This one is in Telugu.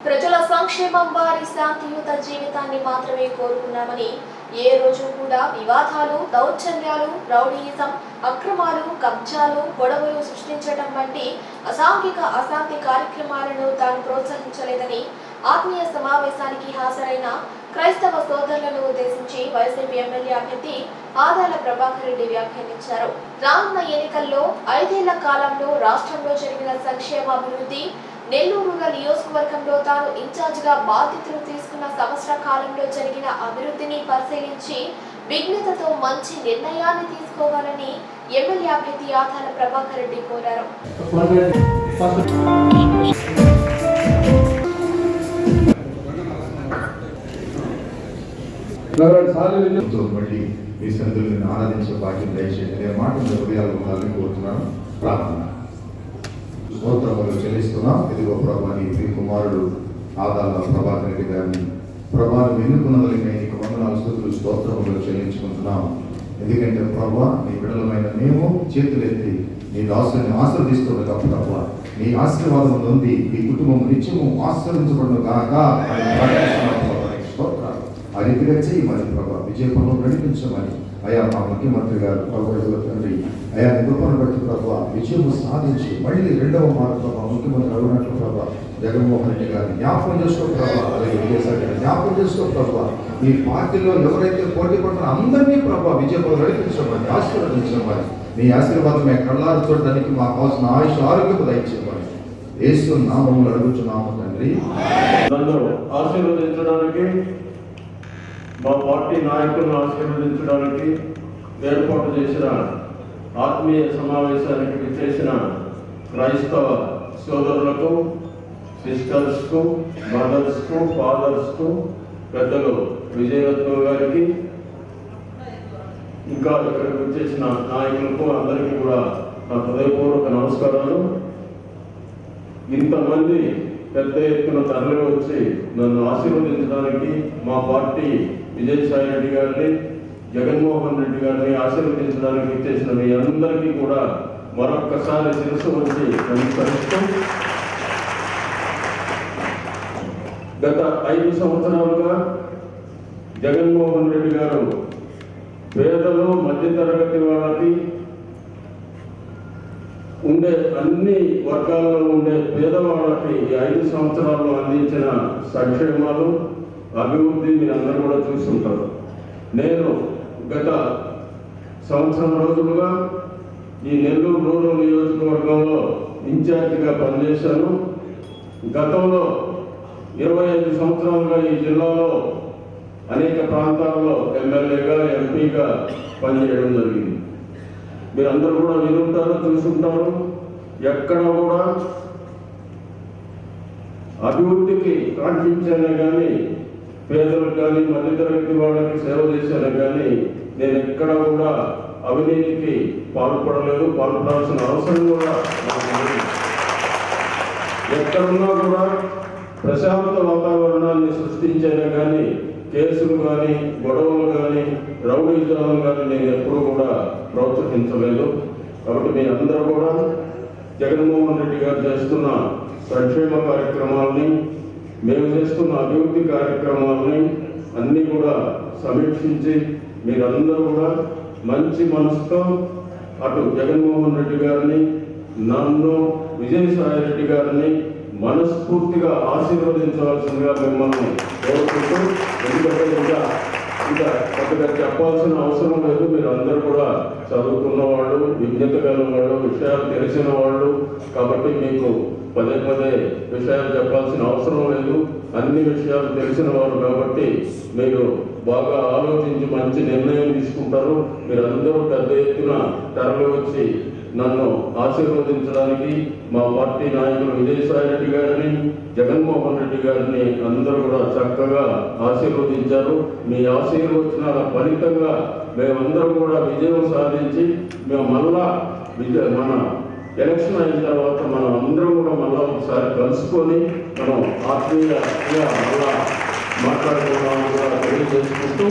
ప్రజల సంక్షేమం వారి శాంతియుత జీవితాన్ని మాత్రమే కోరుకున్నామని ఏ రోజు కూడా వివాదాలు దౌర్జన్యాలు రౌడీయిజం అక్రమాలు కబ్జాలు గొడవలు సృష్టించడం వంటి అసాంఘిక అశాంతి కార్యక్రమాలను తాను ప్రోత్సహించలేదని ఆత్మీయ సమావేశానికి హాజరైన క్రైస్తవ సోదరులను ఉద్దేశించి వైసీపీ ఎమ్మెల్యే అభ్యర్థి ఆదాల ప్రభాకర్ రెడ్డి వ్యాఖ్యానించారు. రానున్న ఎన్నికల్లో ఐదేళ్ళ కాలంలో రాష్ట్రంలో జరిగిన సంక్షేమ అభివృద్ధి నెల్లూరు రూరల్ నియోజకవర్గంలో తాను ఇన్ఛార్జిగా బాధ్యతలు తీసుకున్న సంవత్సర కాలంలో జరిగిన అభివృద్ధిని పరిశీలించి విఘ్నతతో మంచి నిర్ణయాన్ని తీసుకోవాలని ఎమ్మెల్యే అభ్యర్థి ఆధార ప్రభాకర్ రెడ్డి కోరారు. ఎంతో బట్టి మీ సన్నిధులను ఆరాధించే భాగ్యం దయచేయండి. నేను మాట హృదయాలు ఉండాలని కోరుతున్నాను. ప్రార్థన. స్తోత్రములు చెల్లిస్తున్నాం. ఇదిగో ప్రభా మీ కుమారుడు ఆదాల ప్రభాకర్ రెడ్డి గారిని ప్రభాను ఎన్నుకున్నదలిగా నీకు వందనాలు స్థుతులు స్తోత్రములు చెల్లించుకుంటున్నాం. ఎందుకంటే ప్రభా నీ విడలమైన మేము చేతులెత్తి నీ దాసుని ఆశీర్వదిస్తుండగా ప్రభా నీ ఆశీర్వాదం ఉంది ఈ కుటుంబం నిత్యము ఆశీర్వించబడును కాక అని ప్రార్థిస్తున్నాం ప్రభా. నీకు స్తోత్రాలు విధంగా రీతిగా చేయమని ప్రభా విజయపంలో నడిపించమని అయా మా ముఖ్యమంత్రి గారు ప్రభుత్వ తండ్రి అయా నీ బట్టి ప్రభావ విజయం సాధించి మళ్ళీ రెండవ మాట ప్రభావ ముఖ్యమంత్రి అవునట్లు ప్రభావ జగన్మోహన్ రెడ్డి గారిని జ్ఞాపకం చేసుకో ప్రభావ అలాగే విజయసాయి గారు జ్ఞాపకం చేసుకో ప్రభావ ఈ పార్టీలో ఎవరైతే పోటీ పడుతున్నారో అందరినీ ప్రభావ విజయపంలో నడిపించమని ఆశీర్వదించమని మీ ఆశీర్వాదం కళ్ళారు చూడడానికి మా కావాల్సిన ఆయుష్ ఆరోగ్యం దయచేయమని యేసు నామములు అడుగుతున్నాము తండ్రి. ఆశీర్వదించడానికి మా పార్టీ నాయకులను ఆశీర్వదించడానికి ఏర్పాటు చేసిన ఆత్మీయ సమావేశానికి విచ్చేసిన క్రైస్తవ సోదరులకు సిస్టర్స్కు మదర్స్కు ఫాదర్స్కు పెద్దలు విజయరత్నం గారికి ఇంకా ఇక్కడికి వచ్చేసిన నాయకులకు అందరికీ కూడా నా హృదయపూర్వక నమస్కారాలు. ఇంతమంది పెద్ద ఎత్తున తరలి వచ్చి నన్ను ఆశీర్వదించడానికి మా పార్టీ విజయసాయి రెడ్డి గారిని జగన్మోహన్ రెడ్డి గారిని ఆశీర్వదించడానికి ఇచ్చేసిన మీ అందరికీ కూడా మరొక్కసారి శిరస్సు వచ్చి నమస్కరిస్తూ గత ఐదు సంవత్సరాలుగా జగన్మోహన్ రెడ్డి గారు పేదలు మధ్యతరగతి వాళ్ళకి ఉండే అన్ని వర్గాలలో ఉండే పేదవాళ్ళకి ఈ ఐదు సంవత్సరాల్లో అందించిన సంక్షేమాలు అభివృద్ధి మీరు అందరూ కూడా చూస్తుంటారు నేను గత సంవత్సరం రోజులుగా ఈ నెల్లూరు రూరల్ నియోజకవర్గంలో ఇన్ఛార్జిగా పనిచేశాను. గతంలో ఇరవై ఐదు సంవత్సరాలుగా ఈ జిల్లాలో అనేక ప్రాంతాల్లో ఎమ్మెల్యేగా ఎంపీగా పనిచేయడం జరిగింది. మీరందరూ కూడా వినుంటారు చూసుంటారు. ఎక్కడ కూడా అభివృద్ధికి కాంక్షించానే కానీ పేదలకు కానీ మధ్యతరగతి వాళ్ళకి సేవ చేశాను కానీ నేను ఎక్కడ కూడా అవినీతికి పాల్పడలేదు పాల్పడాల్సిన అవసరం కూడా ఎక్కడున్నా కూడా ప్రశాంత వాతావరణాన్ని సృష్టించైనా కానీ కేసులు కానీ గొడవలు కానీ రౌడీజాలం కానీ నేను ఎప్పుడూ కూడా ప్రోత్సహించలేదు. కాబట్టి మీ అందరూ కూడా జగన్మోహన్ రెడ్డి గారు చేస్తున్న సంక్షేమ కార్యక్రమాలని మేము చేస్తున్న అభివృద్ధి కార్యక్రమాలని అన్నీ కూడా సమీక్షించి మీరందరూ కూడా మంచి మనసుతో అటు జగన్మోహన్ రెడ్డి గారిని నన్ను విజయసాయి రెడ్డి గారిని మనస్ఫూర్తిగా ఆశీర్వదించవలసిందిగా మిమ్మల్ని కోరుకుంటూ ఎందుకంటే ఇంకా ఇంకా కొద్దిగా చెప్పాల్సిన అవసరం లేదు. మీరు అందరూ కూడా చదువుకున్న వాళ్ళు విజ్ఞత కలిగిన వాళ్ళు విషయాలు తెలిసిన వాళ్ళు కాబట్టి మీకు పదే పదే విషయాలు చెప్పాల్సిన అవసరం లేదు. అన్ని విషయాలు తెలిసిన వారు కాబట్టి మీరు బాగా ఆలోచించి మంచి నిర్ణయం తీసుకుంటారు. మీరందరూ పెద్ద ఎత్తున తరలి వచ్చి నన్ను ఆశీర్వదించడానికి మా పార్టీ నాయకులు విజయసాయి రెడ్డి గారిని జగన్మోహన్ రెడ్డి గారిని అందరూ కూడా చక్కగా ఆశీర్వదించారు. మీ ఆశీర్వచనాల ఫలితంగా మేమందరం కూడా విజయం సాధించి మేము మళ్ళా విజయ మన ఎలక్షన్ అయిన తర్వాత మనం అందరం కూడా మళ్ళీ ఒకసారి కలుసుకొని మనం ఆత్మీయంగా మళ్ళా మాట్లాడుకున్నామని కూడా తెలియజేసుకుంటూ